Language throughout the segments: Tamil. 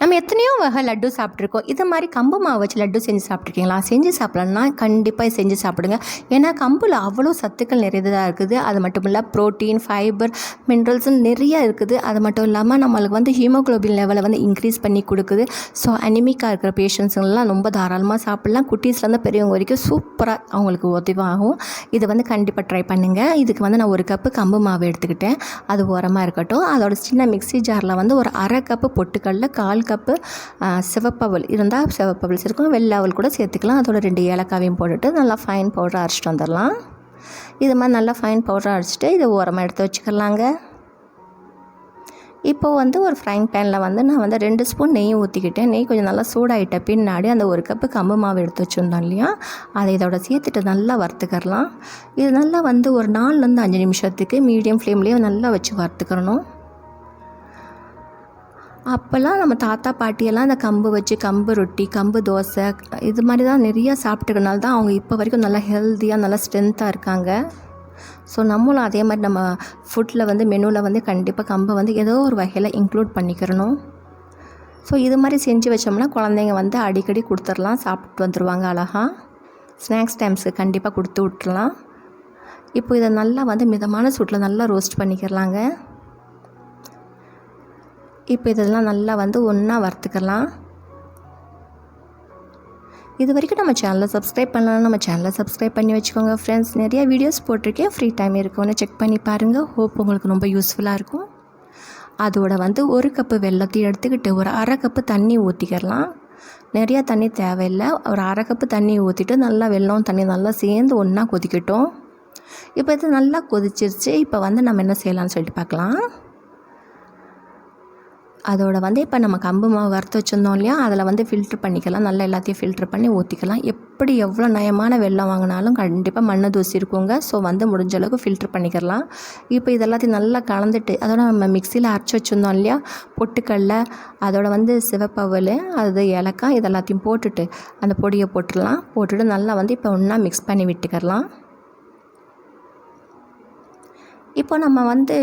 நம்ம எத்தனையோ வகை லட்டு சாப்பிட்ருக்கோம் இது மாதிரி கம்பு மாவு வச்சு லட்டு செஞ்சு சாப்பிட்ருக்கீங்களா செஞ்சு சாப்பிட்லன்னா கண்டிப்பாக செஞ்சு சாப்பிடுங்க. ஏன்னா கம்பில் அவ்வளோ சத்துக்கள் நிறையதாக இருக்குது. அது மட்டும் இல்லை ப்ரோட்டீன் ஃபைபர் மினரல்ஸ்னு நிறைய இருக்குது. அது மட்டும் இல்லாமல் நம்மளுக்கு வந்து ஹீமோகுளோபின் லெவலை வந்து இன்க்ரீஸ் பண்ணி கொடுக்குது. ஸோ அனிமிக்காக இருக்கிற பேஷண்ட்ஸுங்கெல்லாம் ரொம்ப தாராளமாக சாப்பிட்லாம். குட்டீஸ்லேருந்து பெரியவங்க வரைக்கும் சூப்பராக அவங்களுக்கு உதவாகும். இதை வந்து கண்டிப்பாக ட்ரை பண்ணுங்கள் இதுக்கு வந்து நான் ஒரு கப்பு கம்பு மாவு எடுத்துக்கிட்டேன். அது உரமாக இருக்கட்டும். அதோட சின்ன மிக்ஸி ஜாரில் வந்து ஒரு அரை கப்பு பொட்டுக்கடல கால் கப்பு சிவப்பவல் இருந்தால் சிவப்பவல் இருக்கும் வெள்ளாவல் கூட சேர்த்துக்கலாம். அதோட ரெண்டு ஏலக்காவையும் போட்டுட்டு நல்லா ஃபைன் பவுடர் அரைச்சிட்டு வந்துடலாம். இது மாதிரி நல்லா ஃபைன் பவுடர் அரைச்சிட்டு இதை ஓரமாக எடுத்து வச்சுக்கலாங்க. இப்போது வந்து ஒரு ஃப்ரைங் பேனில் வந்து நான் வந்து ரெண்டு ஸ்பூன் நெய் ஊற்றிக்கிட்டேன் நெய் கொஞ்சம் நல்லா சூடாகிட்ட பின்னாடி அந்த ஒரு கப்பு கம்பு மாவு எடுத்து வச்சுருந்தோம் இல்லையா? அதை இதோட சேர்த்துட்டு நல்லா வறுத்துக்கரலாம் இது நல்லா வந்து ஒரு நாலுலேருந்து அஞ்சு நிமிஷத்துக்கு மீடியம் ஃப்ளேம்லேயே நல்லா வச்சு வறுத்துக்கிறணும். அப்போல்லாம் நம்ம தாத்தா பாட்டியெல்லாம் அந்த கம்பு வச்சு கம்பு ரொட்டி கம்பு தோசை இது மாதிரி தான் நிறையா சாப்பிட்டுக்கனால தான் அவங்க இப்போ வரைக்கும் நல்லா ஹெல்த்தியாக நல்லா ஸ்ட்ரென்த்தாக இருக்காங்க. ஸோ நம்மளும் அதே மாதிரி நம்ம ஃபுட்டில் வந்து மெனுவில் வந்து கண்டிப்பாக கம்பை வந்து ஏதோ ஒரு வகையில் இன்க்ளூட் பண்ணிக்கிறணும். ஸோ இது மாதிரி செஞ்சு வச்சோம்னா குழந்தைங்க வந்து அடிக்கடி கொடுத்துடலாம் சாப்பிட்டு வந்துடுவாங்க அழகாக ஸ்நாக்ஸ் டைம்ஸுக்கு கண்டிப்பாக கொடுத்து விட்டுறலாம். இப்போ இதை நல்லா வந்து மிதமான சூட்டில் நல்லா ரோஸ்ட் பண்ணிக்கிறலாங்க இப்போ இதெல்லாம் நல்லா வந்து ஒன்றா வறுத்துக்கலாம். இது வரைக்கும் நம்ம சேனலை சப்ஸ்கிரைப் பண்ணலாம் நம்ம சேனலை சப்ஸ்கிரைப் பண்ணி வச்சுக்கோங்க. ஃப்ரெண்ட்ஸ் நிறைய வீடியோஸ் போட்டிருக்கேன். ஃப்ரீ டைம் இருக்கும்னு செக் பண்ணி பாருங்கள் ஹோப் உங்களுக்கு ரொம்ப யூஸ்ஃபுல்லாக இருக்கும். அதோட வந்து ஒரு கப்பு வெள்ளத்தையும் எடுத்துக்கிட்டு ஒரு அரை கப்பு தண்ணி ஊற்றிக்கிறலாம் நிறையா தண்ணி தேவையில்லை. ஒரு அரை கப்பு தண்ணி ஊற்றிட்டு நல்லா வெள்ளம் தண்ணி நல்லா சேர்ந்து ஒன்றா கொதிக்கட்டும். இப்போ இது நல்லா கொதிச்சிருச்சு. இப்போ வந்து நம்ம என்ன செய்யலாம்னு சொல்லிட்டு பார்க்கலாம். அதோட வந்து இப்போ நம்ம கம்பு மாவு வறுத்து வச்சுருந்தோம் இல்லையா அதில் வந்து ஃபில்ட்ரு பண்ணிக்கலாம். நல்லா எல்லாத்தையும் ஃபில்ட்ரு பண்ணி ஊற்றிக்கலாம் எப்படி எவ்வளோ நயமான வெள்ளம் வாங்கினாலும் கண்டிப்பாக மண்ணை தூசி இருக்குங்க. ஸோ வந்து முடிஞ்ச அளவுக்கு ஃபில்ட்ரு பண்ணிக்கலாம். இப்போ இது எல்லாத்தையும் நல்லா கலந்துட்டு அதோட நம்ம மிக்சியில் அரைச்சி வச்சுருந்தோம் இல்லையா பொட்டுக்கடல அதோட வந்து சிவப்பவல் அது ஏலக்காய் இது எல்லாத்தையும் போட்டுட்டு அந்த பொடியை போட்டுடலாம். போட்டுட்டு நல்லா வந்து இப்போ ஒன்றா மிக்ஸ் பண்ணி விட்டுக்கலாம். இப்போ நம்ம வந்து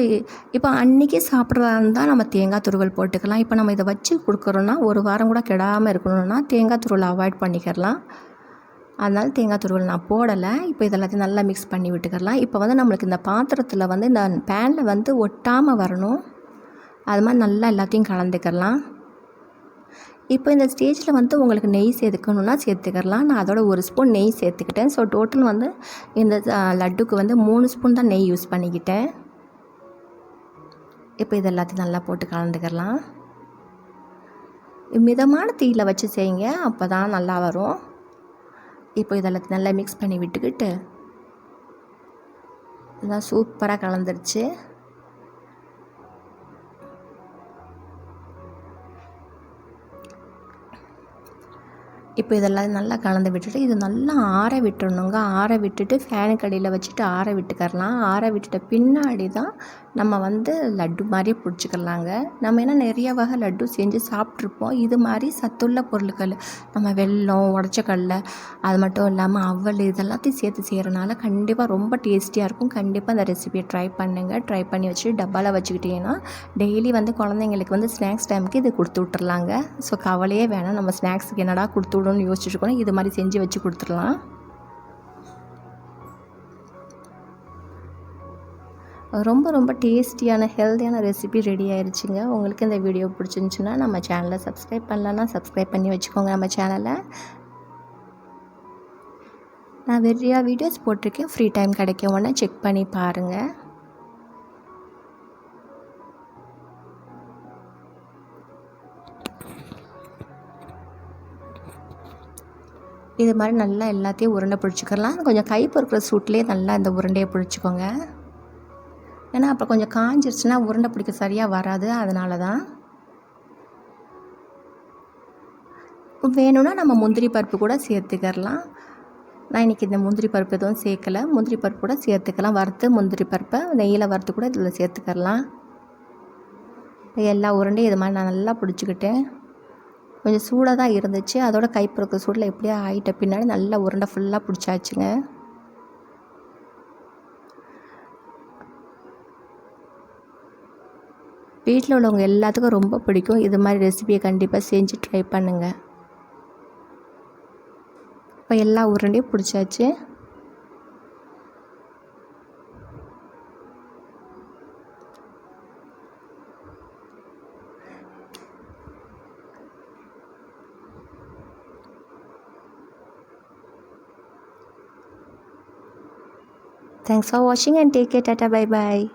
இப்போ அன்றைக்கி சாப்பிட்றதா இருந்தால் நம்ம தேங்காய் துருவல் போட்டுக்கலாம். இப்போ நம்ம இதை வச்சு கொடுக்குறோன்னா ஒரு வாரம் கூட கெடாமல் இருக்கணும்னா தேங்காய் துருவல் அவாய்ட் பண்ணிக்கிறலாம் அதனால் தேங்காய் துருவல் நான் போடலை. இப்போ இதெல்லாத்தையும் நல்லா மிக்ஸ் பண்ணி விட்டுக்கலாம். இப்போ வந்து நம்மளுக்கு இந்த பாத்திரத்தில் வந்து இந்த பேனில் வந்து ஒட்டாமல் வரணும். அது மாதிரி நல்லா எல்லாத்தையும் கலந்துக்கலாம். இப்போ இந்த ஸ்டேஜில் வந்து உங்களுக்கு நெய் சேர்த்துக்கணுன்னா சேர்த்துக்கலாம் நான் அதோட ஒரு ஸ்பூன் நெய் சேர்த்துக்கிட்டேன். ஸோ டோட்டல் வந்து இந்த லட்டுக்கு வந்து மூணு ஸ்பூன் தான் நெய் யூஸ் பண்ணிக்கிட்டேன். இப்போ இது எல்லாத்தையும் நல்லா போட்டு கலந்துக்கிறலாம். மிதமான தீயில் வச்சு செய்யுங்க. அப்போ தான் நல்லா வரும். இப்போ இதெல்லாத்தையும் நல்லா மிக்ஸ் பண்ணி விட்டுக்கிட்டு இதெல்லாம் சூப்பராக கலந்துருச்சு. இப்போ இதெல்லாம் நல்லா கலந்து விட்டுட்டு இது நல்லா ஆற விட்டுறணுங்க. ஆற விட்டுட்டு ஃபேனுக்கு அடியில் வச்சுட்டு ஆற விட்டுக்கரலாம் ஆற விட்டுட்ட பின்னாடி தான் நம்ம வந்து லட்டு மாதிரி பிடிச்சிக்கலாங்க நம்ம என்ன நிறைய வகை லட்டு செஞ்சு சாப்பிட்ருப்போம். இது மாதிரி சத்துள்ள பொருட்கள் நம்ம வெல்லம் உடச்சக்கடல அது மட்டும் இல்லாமல் அவல் இதெல்லாத்தையும் சேர்த்து செய்கிறனால கண்டிப்பாக ரொம்ப டேஸ்டியாக இருக்கும். கண்டிப்பாக அந்த ரெசிபியை ட்ரை பண்ணுங்கள் ட்ரை பண்ணி வச்சுட்டு டப்பாவில் வச்சுக்கிட்டிங்கன்னா டெய்லி வந்து குழந்தைங்களுக்கு வந்து ஸ்நாக்ஸ் டைமுக்கு இது கொடுத்து விட்டுறலாங்க. ஸோ கவலையே வேணாம். நம்ம ஸ்நாக்ஸுக்கு என்னடா கொடுத்து சுடணும்னு யோசிச்சுருக்கோம் இது மாதிரி செஞ்சு வச்சு கொடுத்துடலாம். ரொம்ப ரொம்ப டேஸ்டியான ஹெல்த்தியான ரெசிபி ரெடி ஆயிடுச்சுங்க உங்களுக்கு இந்த வீடியோ பிடிச்சிருந்துச்சுன்னா நம்ம சேனலை சப்ஸ்கிரைப் பண்ணலன்னா சப்ஸ்கிரைப் பண்ணி வச்சுக்கோங்க நம்ம சேனலை. நான் நிறையா வீடியோஸ் போட்டிருக்கேன். ஃப்ரீ டைம் கிடைக்க உடனே செக் பண்ணி பாருங்கள் இது மாதிரி நல்லா எல்லாத்தையும் உருண்டை பிடிச்சிக்கலாம் கொஞ்சம் கை பொறுக்கிற சூட்லேயே நல்லா இந்த உருண்டையை பிடிச்சிக்கோங்க. ஏன்னா அப்போ கொஞ்சம் காஞ்சிருச்சுன்னா உருண்டை பிடிக்க சரியாக வராது. அதனால தான் வேணும்னா நம்ம முந்திரி பருப்பு கூட சேர்த்துக்கிறலாம். நான் இன்றைக்கி இந்த முந்திரி பருப்பு எதுவும் சேர்க்கலை. முந்திரி பருப்பு கூட சேர்த்துக்கலாம். வறுத்து முந்திரி பருப்பை நெய்யில் வறுத்து கூட இதில் சேர்த்துக்கிறலாம். எல்லா உருண்டையும் இது மாதிரி நான் நல்லா பிடிச்சிக்கிட்டேன். கொஞ்சம் சூடாக தான் இருந்துச்சு. அதோட கைப்பொறுக்கிற சூடில் எப்படியோ ஆகிட்ட பின்னாடி நல்லா உருண்டை ஃபுல்லாக பிடிச்சாச்சுங்க. வீட்டில் உள்ளவங்க எல்லாத்துக்கும் ரொம்ப பிடிக்கும். இது மாதிரி ரெசிபியை கண்டிப்பாக செஞ்சு ட்ரை பண்ணுங்கள் இப்போ எல்லா உருண்டையும் பிடிச்சாச்சு. Thanks for watching and take care. Tata bye bye.